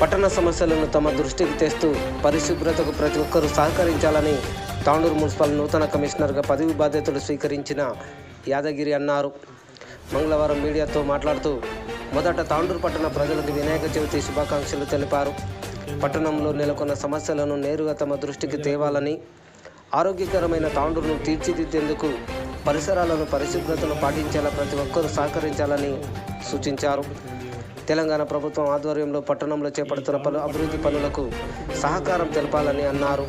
పట్టణ సమస్యలను తమ దృష్టికి తెస్తూ పరిశుభ్రతకు ప్రతి ఒక్కరూ సహకరించాలని తాండూరు మున్సిపల్ నూతన కమిషనర్గా పదవి బాధ్యతలు స్వీకరించిన యాదగిరి అన్నారు. మంగళవారం మీడియాతో మాట్లాడుతూ మొదట తాండూరు పట్టణ ప్రజలకు వినాయక చవితి శుభాకాంక్షలు తెలిపారు. పట్టణంలో నెలకొన్న సమస్యలను నేరుగా తమ దృష్టికి తేవాలని ఆరోగ్యకరమైన తాండూరును తీర్చిదిద్దేందుకు పరిసరాలను పరిశుభ్రతను పాటించేలా ప్రతి ఒక్కరూ సహకరించాలని సూచించారు. తెలంగాణ ప్రభుత్వం ఆధ్వర్యంలో పట్టణంలో చేపడుతున్న పలు అభివృద్ధి పనులకు సహకారం తెలపాలని అన్నారు.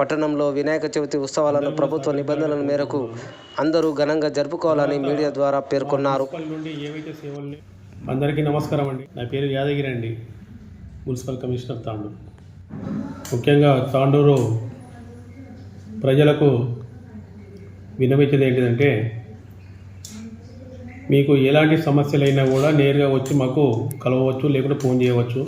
పట్టణంలో వినాయక చవితి ఉత్సవాలను ప్రభుత్వ నిబంధనల మేరకు అందరూ ఘనంగా జరుపుకోవాలని మీడియా ద్వారా పేర్కొన్నారు. అందరికీ నమస్కారం అండి. నా పేరు యాదగిరి అండి. Municipal commissioner Tandur. ముఖ్యంగా తాండూరు ప్రజలకు విన్నవించేది ఏంటిదంటే మీకు ఎలాంటి సమస్యలైనా కూడా నేరుగా వచ్చి మాకు కలవవచ్చు లేకుంటే ఫోన్ చేయవచ్చు.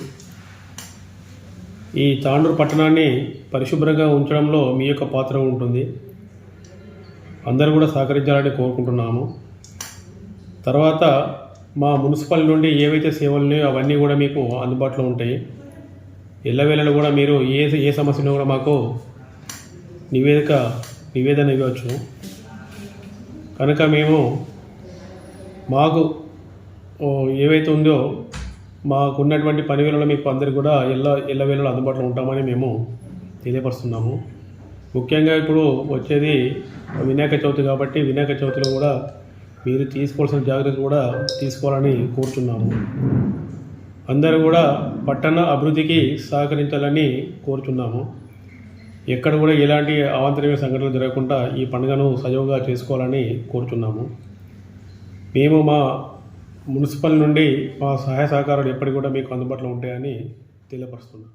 ఈ తాండూరు పట్టణాన్ని పరిశుభ్రంగా ఉంచడంలో మీ యొక్క పాత్ర ఉంటుంది. అందరూ కూడా సహకరించాలని కోరుకుంటున్నాము. తర్వాత మా మున్సిపల్ నుండి ఏవైతే సేవలు ఉన్నాయో అవన్నీ కూడా మీకు అందుబాటులో ఉంటాయి. ఎల్లవేళలో కూడా మీరు ఏ ఏ సమస్యను కూడా మాకు నివేదిక నివేదన ఇవ్వచ్చు. కనుక మేము మాకు ఏవైతే ఉందో మాకు ఉన్నటువంటి పని వేళలో మీకు అందరికి కూడా ఎల్ల వేళలు అందుబాటులో ఉంటామని మేము తెలియపరుస్తున్నాము. ముఖ్యంగా ఇప్పుడు వచ్చేది వినాయక చవితి కాబట్టి వినాయక చవితిలో కూడా మీరు తీసుకోవాల్సిన జాగ్రత్తలు కూడా తీసుకోవాలని కోరుచున్నాము. అందరూ కూడా పట్టణ అభివృద్ధికి సహకరించాలని కోరుచున్నాము. ఎక్కడ కూడా ఎలాంటి అవాంతరమైన సంఘటనలు జరగకుండా ఈ పండుగను సజావుగా చేసుకోవాలని కోరుచున్నాము. మేము మా మున్సిపల్ నుండి మా సహాయ సహకారాలు ఎప్పటికి కూడా మీకు అందుబాటులో ఉంటాయని తెలియపరుస్తున్నాం.